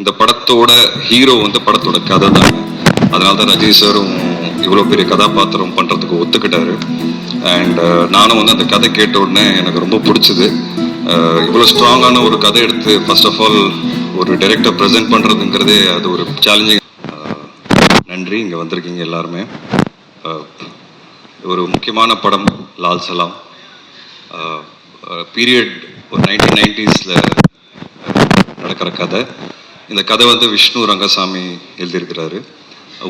இந்த படத்தோட ஹீரோ வந்து படத்தோட கதை தாங்க அதனால தான் ரஜினி சாரும் இவ்வளோ பெரிய கதாபாத்திரம் பண்ணுறதுக்கு ஒத்துக்கிட்டாரு. அண்ட் uh, நானும் வந்து அந்த கதை கேட்ட உடனே எனக்கு ரொம்ப பிடிச்சது. Uh, இவ்வளோ ஸ்ட்ராங்கான ஒரு கதை எடுத்து ஃபர்ஸ்ட் ஆஃப் ஆல் ஒரு டைரக்டர் ப்ரெசென்ட் பண்ணுறதுங்கிறதே அது ஒரு சேலஞ்சிங் uh, நன்றி இங்கே வந்திருக்கீங்க எல்லாருமே. ஒரு முக்கியமான படம் லால் சலாம். பீரியட் ஒரு நைன்டீன் நைன்டிஸில் நடக்கிற கதை. இந்த கதை வந்து விஷ்ணு ரங்கசாமி எழுதியிருக்கிறாரு.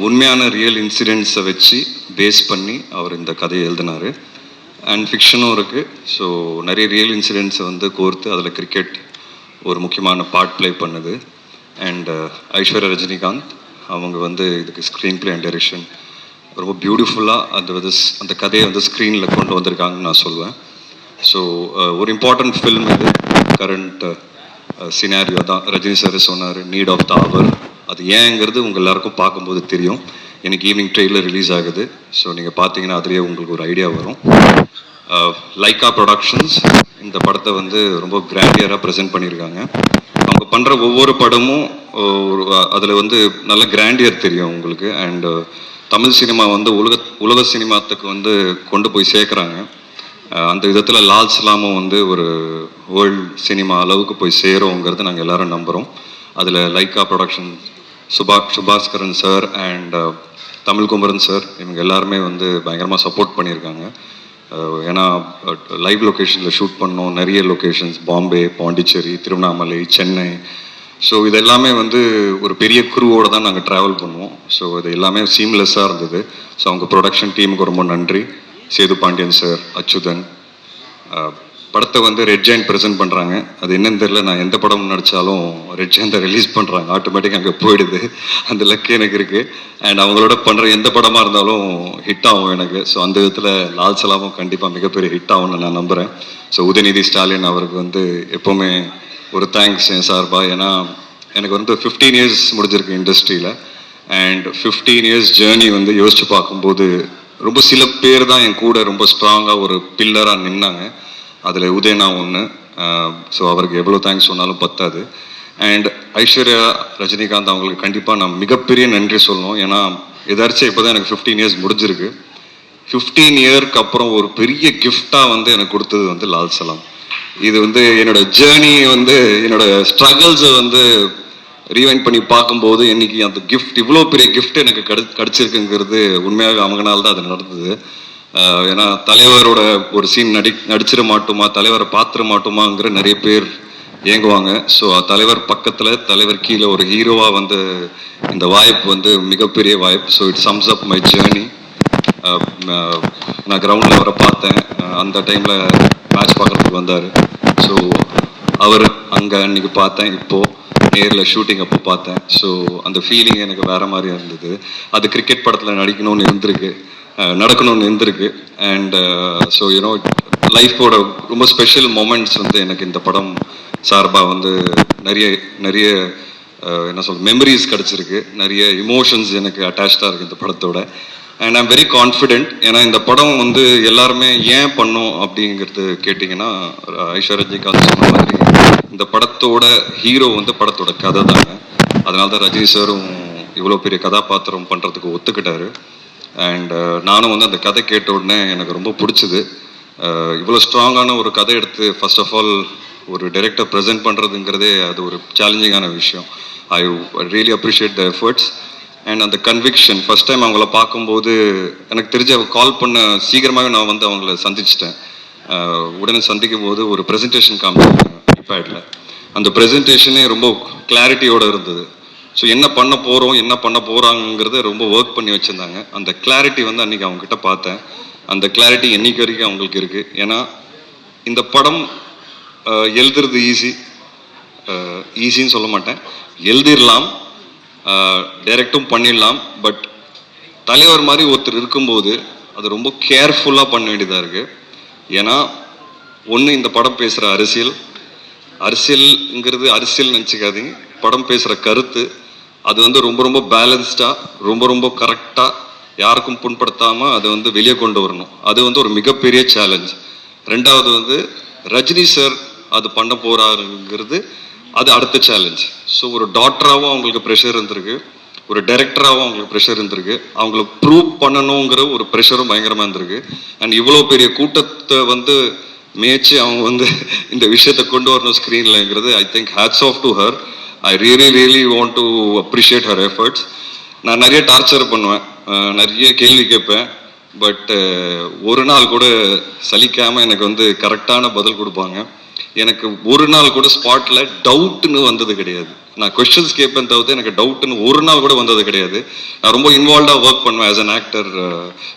உண்மையான ரியல் இன்சிடென்ட்ஸை வச்சு பேஸ் பண்ணி அவர் இந்த கதையை எழுதினார். அண்ட் ஃபிக்ஷனும் இருக்குது ஸோ நிறைய ரியல் இன்சிடென்ட்ஸை வந்து கோர்த்து அதில் கிரிக்கெட் ஒரு முக்கியமான பார்ட் ப்ளே பண்ணுது. அண்ட் uh, ஐஸ்வர்யா ரஜினிகாந்த் அவங்க வந்து இதுக்கு ஸ்க்ரீன் ப்ளே அண்ட் டைரக்ஷன் ரொம்ப பியூட்டிஃபுல்லாக அந்த வந்து அந்த கதையை வந்து ஸ்க்ரீனில் கொண்டு வந்திருக்காங்கன்னு நான் சொல்லுவேன் ஸோ uh, ஒரு இம்பார்ட்டன்ட் ஃபில்ம் இது. கரண்ட் சினாரியோ தான். ரஜினி சார் சொன்னார் நீட் ஆஃப் த அவர் அது ஏங்கிறது உங்கள் எல்லாருக்கும் பார்க்கும்போது தெரியும். எனக்கு ஈவினிங் ட்ரெயிலர் ரிலீஸ் ஆகுது. ஸோ நீங்கள் பார்த்தீங்கன்னா அதுலேயே உங்களுக்கு ஒரு ஐடியா வரும். லைக்கா ப்ரொடக்ஷன்ஸ் இந்த படத்தை வந்து ரொம்ப கிராண்டியராக ப்ரெசென்ட் பண்ணியிருக்காங்க. அவங்க பண்ணுற ஒவ்வொரு படமும் ஒரு அதில் வந்து நல்ல கிராண்டியர் தெரியும் உங்களுக்கு. அண்டு தமிழ் சினிமா வந்து உலக உலக சினிமாத்துக்கு வந்து கொண்டு போய் சேர்க்குறாங்க. அந்த விதத்தில் லால் சலாமும் வந்து ஒரு வேர்ல்ட் சினிமா அளவுக்கு போய் சேருங்கிறது நாங்கள் எல்லாரும் நம்புகிறோம் அதில் Lyca production Subha Subaskaran sir and Tamil Kumaran sir இவங்க எல்லாருமே வந்து பயங்கரமாக சப்போர்ட் பண்ணியிருக்காங்க. ஏன்னா லைவ் லொக்கேஷனில் ஷூட் பண்ணோம். நிறைய லொக்கேஷன்ஸ் பாம்பே பாண்டிச்சேரி திருவண்ணாமலை சென்னை ஸோ இது எல்லாமே வந்து ஒரு பெரிய குரூவோடு தான் நாங்கள் ட்ராவல் பண்ணுவோம். ஸோ இது எல்லாமே சீம்லெஸ்ஸாக இருந்தது. ஸோ அவங்க ப்ரொடக்ஷன் டீமுக்கு ரொம்ப நன்றி. சேது பாண்டியன் சார் அச்சுதன். படத்தை வந்து ரெட் ஜாயின் ப்ரெசென்ட் பண்ணுறாங்க அது என்னன்னு தெரியல நான் எந்த படம் நடித்தாலும் ரெட் ஜாயின் தான் ரிலீஸ் பண்ணுறாங்க ஆட்டோமேட்டிக் அங்கே போயிடுது. அந்த லக்கு எனக்கு இருக்குது அண்ட் அவங்களோட பண்ணுற எந்த படமாக இருந்தாலும் ஹிட் ஆகும் எனக்கு. ஸோ அந்த விதத்தில் லால் சலாமும் கண்டிப்பாக மிகப்பெரிய ஹிட் ஆகும்னு நான் நம்புகிறேன் ஸோ உதயநிதி ஸ்டாலின் அவருக்கு வந்து எப்போவுமே ஒரு தேங்க்ஸ் என் சார்பாக ஏன்னா எனக்கு வந்து ஃபிஃப்டீன் இயர்ஸ் முடிஞ்சிருக்கு இண்டஸ்ட்ரியில் அண்ட் ஃபிஃப்டீன் இயர்ஸ் ஜேர்னி வந்து யோசிச்சு பார்க்கும்போது ரொம்ப சில பேர் தான் என் கூட ரொம்ப ஸ்ட்ராங்காக ஒரு பில்லராக நின்னாங்க. அதில் உதயனா ஒன்று ஸோ அவருக்கு எவ்வளோ தேங்க்ஸ் சொன்னாலும் பத்தாது. அண்ட் ஐஸ்வர்யா ரஜினிகாந்த் அவங்களுக்கு கண்டிப்பாக நான் மிகப்பெரிய நன்றி சொல்லணும். ஏன்னா எதாச்சும் இப்போ தான் எனக்கு ஃபிஃப்டீன் இயர்ஸ் முடிஞ்சிருக்கு. ஃபிஃப்டீன் இயர்க்கு அப்புறம் ஒரு பெரிய கிஃப்டாக வந்து எனக்கு கொடுத்தது வந்து லால் சலாம். இது வந்து என்னோட ஜேர்னி வந்து என்னோட ஸ்ட்ரகிள்ஸை வந்து ரீவைண்ட் பண்ணி பார்க்கும்போது இன்னைக்கு அந்த கிஃப்ட் இவ்வளோ பெரிய கிஃப்ட் எனக்கு கிடை கிடைச்சிருக்குங்கிறது உண்மையாக அவங்கனால தான் அது நடந்தது. ஏன்னா தலைவரோட ஒரு சீன் நடி நடிச்சிட மாட்டோமா தலைவரை பார்த்துட மாட்டோமாங்கிற நிறைய பேர் இயங்குவாங்க. ஸோ தலைவர் பக்கத்தில் தலைவர் கீழே ஒரு ஹீரோவாக வந்து இந்த வாய்ப்பு வந்து மிகப்பெரிய வாய்ப்பு. So it sums up my journey நான் கிரவுண்டில் அவரை பார்த்தேன். அந்த டைமில் மேட்ச் பார்க்குறதுக்கு வந்தார். ஸோ அவர் அங்கே அன்னைக்கு பார்த்தேன். இப்போது நேரில் ஷூட்டிங் அப்போ பார்த்தேன். ஸோ அந்த ஃபீலிங் எனக்கு வேறு மாதிரி இருந்தது. அது கிரிக்கெட் படத்தில் நடிக்கணும்னு இருந்திருக்கு. நடக்கணும்னு இருந்திருக்கு. அண்ட் ஸோ யூனோ லைஃபோட ரொம்ப ஸ்பெஷல் மொமெண்ட்ஸ் வந்து எனக்கு இந்த படம் சார்பாக வந்து நிறைய நிறைய என்ன சொல் மெமரிஸ் கிடச்சிருக்கு. நிறைய இமோஷன்ஸ் எனக்கு அட்டாச்சாக இருக்குது இந்த படத்தோட. அண்ட் ஐம் வெரி கான்ஃபிடென்ட் ஏன்னா இந்த படம் வந்து எல்லாருமே ஏன் பண்ணோம் அப்படிங்கிறது கேட்டிங்கன்னா ஐஸ்வர்யா ரஜினிகாந்த் சொன்ன மாதிரி இந்த படத்தோட ஹீரோ வந்து படத்தோட கதை தாங்க. அதனால தான் ரஜினி சாரும் இவ்வளோ பெரிய கதாபாத்திரம் பண்ணுறதுக்கு ஒத்துக்கிட்டாரு. அண்ட் uh, நானும் வந்து அந்த கதை கேட்ட உடனே எனக்கு ரொம்ப பிடிச்சிது. Uh, இவ்வளோ ஸ்ட்ராங்கான ஒரு கதை எடுத்து ஃபர்ஸ்ட் ஆஃப் ஆல் ஒரு டைரக்டர் ப்ரெசென்ட் பண்ணுறதுங்கிறதே அது ஒரு சேலஞ்சிங்கான விஷயம். I really appreciate the efforts and அந்த கன்விக்ஷன் ஃபர்ஸ்ட் டைம் அவங்கள பார்க்கும்போது எனக்கு தெரிஞ்ச கால் பண்ண சீக்கிரமாகவே நான் வந்து அவங்கள சந்திச்சிட்டேன். Uh, உடனே சந்திக்கும் போது ஒரு ப்ரெசன்டேஷன் காமிச்சாங்க. ஐபேடில் அந்த ப்ரெசன்டேஷனே ரொம்ப கிளாரிட்டியோடு இருந்தது. ஸோ என்ன பண்ண போகிறோம் என்ன பண்ண போகிறாங்கிறத ரொம்ப ஒர்க் பண்ணி வச்சுருந்தாங்க. அந்த கிளாரிட்டி வந்து அன்றைக்கி அவங்ககிட்ட பார்த்தேன். அந்த கிளாரிட்டி என்றைக்கு வரைக்கும் அவங்களுக்கு இருக்குது ஏன்னா இந்த படம் எழுதுறது ஈஸி ஈஸின்னு சொல்ல மாட்டேன். எழுதிடலாம் டைரக்டும் பண்ணிடலாம் பட் தலைவர் மாதிரி ஒருத்தர் இருக்கும்போது அது ரொம்ப கேர்ஃபுல்லாக பண்ண வேண்டியதாக இருக்குது ஏன்னா ஒன்று இந்த படம் பேசுகிற அரசியல். அரசியல்ங்கிறது அரசியல் நினச்சிக்காதீங்க. படம் பேசுகிற கருத்து அது வந்து ரொம்ப ரொம்ப பேலன்ஸ்டாக ரொம்ப ரொம்ப கரெக்டாக யாருக்கும் புண்படுத்தாமல் அதை வந்து வெளியே கொண்டு வரணும். அது வந்து ஒரு மிகப்பெரிய சேலஞ்ச் ரெண்டாவது வந்து ரஜினி சார் அது பண்ண போகிறாருங்கிறது அது அடுத்த சேலஞ்ச் ஸோ ஒரு டாக்டராகவும் அவங்களுக்கு ப்ரெஷர் இருந்திருக்கு. ஒரு டைரக்டராகவும் அவங்களுக்கு ப்ரெஷர் இருந்திருக்கு. அவங்கள ப்ரூவ் பண்ணணுங்கிற ஒரு ப்ரெஷரும் பயங்கரமாக இருந்திருக்கு. அண்ட் இவ்வளோ பெரிய கூட்டத்தை வந்து மேய்ச்சி அவங்க வந்து இந்த விஷயத்தை கொண்டு வரணும் ஸ்க்ரீன்லங்கிறது I think hats off to her I really really want to appreciate her efforts நான் நிறைய டார்ச்சர் பண்ணுவேன் நிறைய கேள்வி கேட்பேன் பட் ஒரு நாள் கூட சலிக்காமல் எனக்கு வந்து கரெக்டான பதில் கொடுப்பாங்க. எனக்கு ஒரு நாள் கூட ஸ்பாட்டில் டவுட்னு வந்தது கிடையாது. நான் கொஸ்டின்ஸ் கேட்பேன் தவிர்த்து எனக்கு டவுட்னு ஒரு நாள் கூட வந்தது கிடையாது. நான் ரொம்ப இன்வால்வ்டாக ஒர்க் பண்ணுவேன் ஆஸ் அன் ஆக்டர்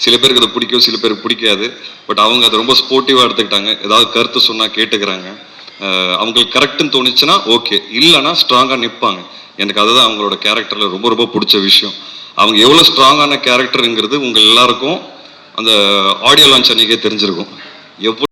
சில பேருக்கு அதை பிடிக்கும் சில பேருக்கு பிடிக்காது. பட் அவங்க அதை ரொம்ப ஸ்போர்ட்டிவாக எடுத்துக்கிட்டாங்க. ஏதாவது கருத்து சொன்னால் கேட்டுக்கிறாங்க. அவங்களுக்கு கரெக்டுன்னு தோணுச்சுன்னா ஓகே இல்லைன்னா ஸ்ட்ராங்காக நிற்பாங்க எனக்கு அதுதான் அவங்களோட கேரக்டரில் ரொம்ப ரொம்ப பிடிச்ச விஷயம். அவங்க எவ்வளோ ஸ்ட்ராங்கான கேரக்டருங்கிறது உங்கள் எல்லாருக்கும் அந்த ஆடியோ லான்ச் அன்னைக்கே தெரிஞ்சிருக்கும். எவ்வளோ